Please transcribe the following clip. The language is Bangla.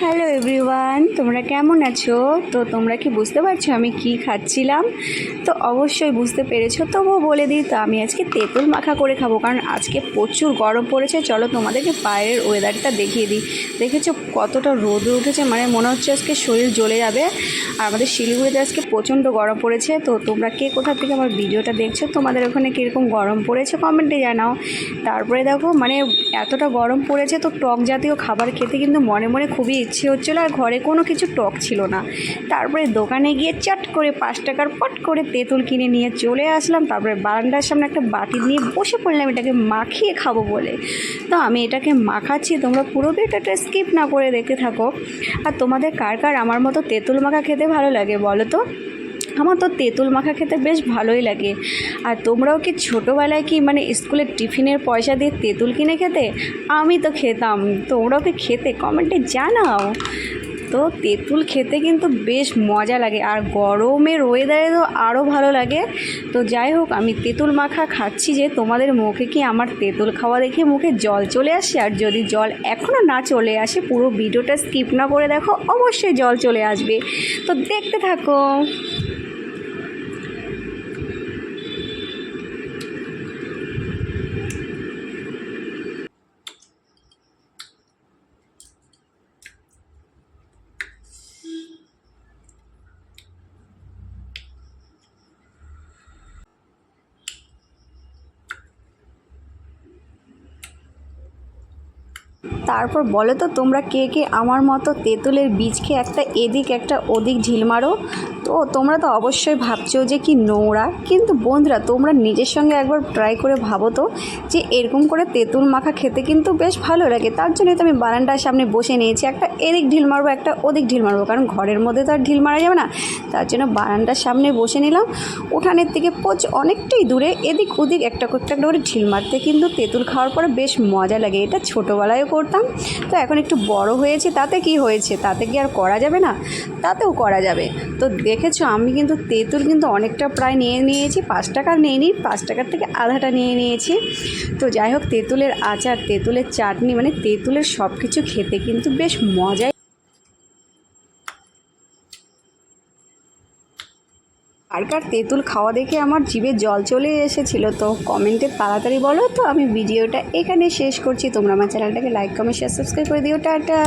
হ্যালো এভরিওয়ান তোমরা কেমন আছো? তো তোমরা কি বুঝতে পারছ আমি কি খাচ্ছিলাম? তো অবশ্যই বুঝতে পেরেছ, তবুও বলে দিই, তো আমি আজকে তেঁতুল মাখা করে খাব, কারণ আজকে প্রচুর গরম পড়েছে। চলো তোমাদেরকে বাইরের ওয়েদারটা দেখিয়ে দিই। দেখেছ কতটা রোদ উঠেছে? মানে মনে হচ্ছে আজকে শরীর জ্বলে যাবে। আর আমাদের শিলিগুড়িতে আজকে প্রচণ্ড গরম পড়েছে। তো তোমরা কে কোথা থেকে আমার ভিডিওটা দেখছ, তোমাদের ওখানে কীরকম গরম পড়েছে কমেন্টে জানাও। তারপরে দেখো মানে এতটা গরম পড়েছে, তো টক জাতীয় খাবার খেতে কিন্তু মনে মনে খুবই ইচ্ছে হচ্ছিল আর ঘরে কোনো কিছু টক ছিল না। তারপরে দোকানে গিয়ে চট করে পাঁচ টাকার পট করে তেঁতুল কিনে নিয়ে চলে আসলাম। তারপরে বারান্দার সামনে একটা বাটি নিয়ে বসে পড়লাম, এটাকে মাখিয়ে খাব বলে। তো আমি এটাকে মাখাচ্ছি, তোমরা পুরো ভিডিওটা স্কিপ না করে দেখে থাকো। আর তোমাদের কার কার আমার মতো তেঁতুল মাখা খেতে ভালো লাগে বলো তো? আমার তো তেঁতুল মাখা খেতে বেশ ভালোই লাগে। আর তোমরাও কি ছোটোবেলায় কি মানে স্কুলের টিফিনের পয়সা দিয়ে তেঁতুল কিনে খেতে? আমি তো খেতাম। তোমরাও কি খেতে? কমেন্টে জানাও। তো তেঁতুল খেতে কিন্তু বেশ মজা লাগে। আর গরমের ওয়েদারে তো আরও ভালো লাগে। তো যাই হোক, আমি তেঁতুল মাখা খাচ্ছি যে তোমাদের মুখে কি আমার তেঁতুল খাওয়া দেখে মুখে জল চলে আসে? আর যদি জল এখনও না চলে আসে, পুরো ভিডিওটা স্কিপ না করে দেখো, অবশ্যই জল চলে আসবে। তো দেখতে থাকো। তারপর বলো তো, তোমরা কে কে আমার মতো তেঁতুলের বীজ খেয়ে একটা এদিক একটা ওদিক ঢিল মারো? তো তোমরা তো অবশ্যই ভাবছ যে কি নোংরা। কিন্তু বন্ধুরা, তোমরা নিজের সঙ্গে একবার ট্রাই করে ভাবো তো যে এরকম করে তেঁতুল মাখা খেতে কিন্তু বেশ ভালো লাগে। তার জন্যই তো আমি বারান্দার সামনে বসে নিয়েছি, একটা এদিক ঢিল মারবো, একটা ওদিক ঢিল মারবো। কারণ ঘরের মধ্যে তো আর ঢিল মারা যাবে না। তার জন্য বারান্দার সামনে বসে নিলাম। উঠানের থেকে পোচ অনেকটাই দূরে, এদিক ওদিক একটা একটা একটা করে ঢিল মারতে কিন্তু তেঁতুল খাওয়ার পরে বেশ মজা লাগে। এটা ছোটোবেলায়ও করতাম তো এখন একটু বড় হয়েছে, তাতে কি হয়েছে? তাতে কি আর করা যাবে না? তাতেও করা যাবে। তো দেখেছ, আমি কিন্তু তেঁতুল কিন্তু অনেকটা প্রায় নিয়ে নিয়েছি, পাঁচ টাকার নিয়ে নিই পাঁচ টাকার থেকে আধাটা নিয়ে নিয়েছি। তো যাই হোক, তেঁতুলের আচার, তেঁতুলের চাটনি মানে তেঁতুলের সব কিছু খেতে কিন্তু বেশ মজাই কার তেঁতুল খাওয়া দেখে আমার জিভে জল চলে এসেছিল তো কমেন্টে তাড়াতাড়ি বলো তো, আমি ভিডিওটা এখানে শেষ করছি। তোমরা আমার চ্যানেলটাকে লাইক কমেন্ট শেয়ার সাবস্ক্রাইব করে দিও। টাটা!